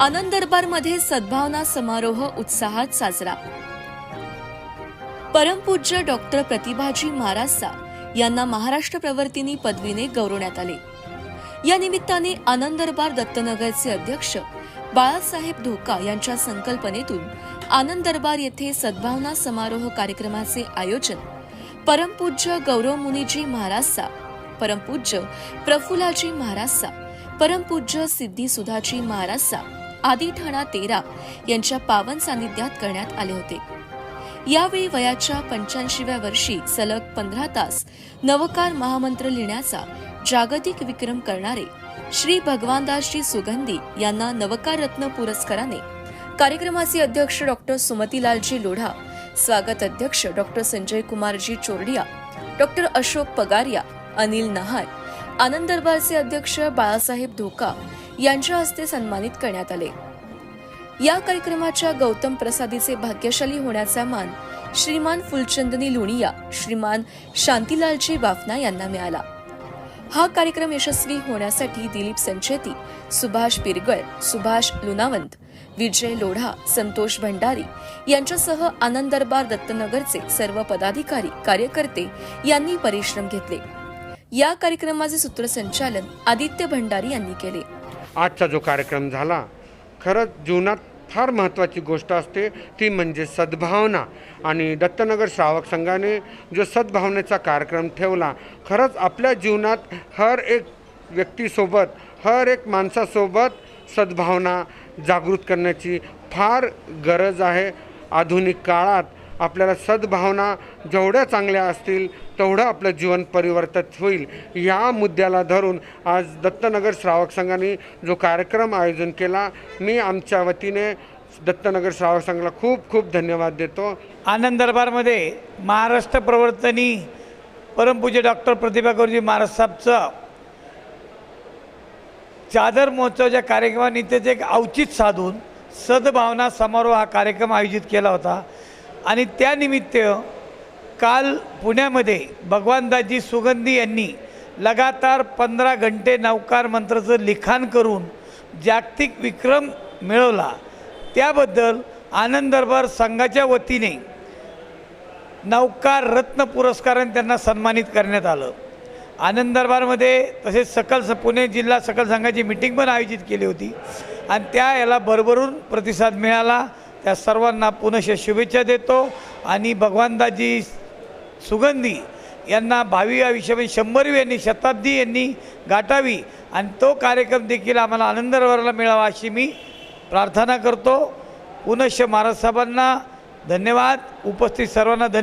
आनंद दरबारमध्ये सद्भावना समारोह उत्साहात साजरा. परमपूज्य डॉक्टर प्रतिभाजी महाराजसा यांना महाराष्ट्र प्रवर्तिनी पदवीने गौरवण्यात आले. या निमित्ताने आनंद दरबार दत्तनगरचे अध्यक्ष बाळासाहेब धोका यांच्या संकल्पनेतून आनंद दरबार येथे सद्भावना समारोह कार्यक्रमाचे आयोजन परमपूज्य गौरव मुनीजी महाराजसा परमपूज्य प्रफुलाजी महाराजसा परमपूज्य सिद्धी सुधाजी महाराजसा आदी ठाणा तेरा यांच्या पावन सानिध्यात करण्यात आले होते. यावेळी वयाच्या पंच्याऐंशीव्या वर्षी सलग पंधरा तास नवकार महामंत्र लिहिण्याचा जागतिक विक्रम करणारे श्री भगवानदासजी सुगंधी यांना नवकार रत्न पुरस्काराने कार्यक्रमाचे अध्यक्ष डॉक्टर सुमतीलालजी लोढा स्वागत अध्यक्ष डॉक्टर संजय कुमारजी चोरडिया डॉक्टर अशोक पगारिया अनिल नहार आनंद दरबारचे अध्यक्ष बाळासाहेब धोका यांच्या हस्ते सन्मानित करण्यात आले. या कार्यक्रमाच्या गौतम प्रसादीचे भाग्यशाली होण्याचा मान श्रीमान फुलचंदनी लुणिया श्रीमान शांतीलालजी बाफना यांना मिळाला. हा कार्यक्रम यशस्वी होण्यासाठी दिलीप संचेती सुभाष पिरगळ सुभाष लुनावंत विजय लोढा संतोष भंडारी यांच्यासह आनंद दरबार दत्तनगरचे सर्व पदाधिकारी कार्यकर्ते यांनी परिश्रम घेतले. या कार्यक्रमाचे सूत्रसंचालन आदित्य भंडारी यांनी केले. आजचा जो कार्यक्रम झाला खरंच जीवनात फार महत्त्वाची गोष्ट असते. ती म्हणजे सद्भावना. आणि दत्तनगर श्रावक संघाने जो सद्भावनेचा कार्यक्रम ठेवला खरंच आपल्या जीवनात हर एक व्यक्तीसोबत हर एक माणसासोबत सद्भावना जागृत करण्याची फार गरज आहे. आधुनिक काळात आपल्याला सद्भावना जेवढ्या चांगल्या असतील तेवढं आपलं जीवन परिवर्तित होईल. या मुद्द्याला धरून आज दत्तनगर श्रावक संघाने जो कार्यक्रम आयोजन केला मी आमच्या वतीने दत्तनगर श्रावक संघाला खूप खूप धन्यवाद देतो. आनंद दरबारमध्ये महाराष्ट्र प्रवर्तनी परमपूज्य डॉक्टर प्रतिभा गुरुजी महाराज साहेबचं चादर महोत्सवाच्या कार्यक्रमानिमित्त एक औचित साधून सद्भावना समारोह हा कार्यक्रम आयोजित केला होता. आणि त्यानिमित्त काल पुण्यामध्ये भगवानदाजी सुगंधी यांनी लगातार पंधरा घंटे नौकार मंत्राचं लिखाण करून जागतिक विक्रम मिळवला. त्याबद्दल आनंद दरबार संघाच्या वतीने नौकार रत्न पुरस्काराने त्यांना सन्मानित करण्यात आलं. आनंद दरबारमध्ये तसेच सकल स पुणे जिल्हा सकल संघाची मिटिंग पण आयोजित केली होती. आणि त्या याला भरभरून प्रतिसाद मिळाला. त्या सर्वांना पुनश्च शुभेच्छा देतो. आणि भगवानदाजी सुगंधी यांना भावी आयुष्यामध्ये शंभरवी यांनी शताब्दी यांनी गाठावी. आणि तो कार्यक्रम देखील आम्हाला आनंद मिळावा अशी मी प्रार्थना करतो. पुनश्च महाराज साहेबांना धन्यवाद. उपस्थित सर्वांना धन्यवाद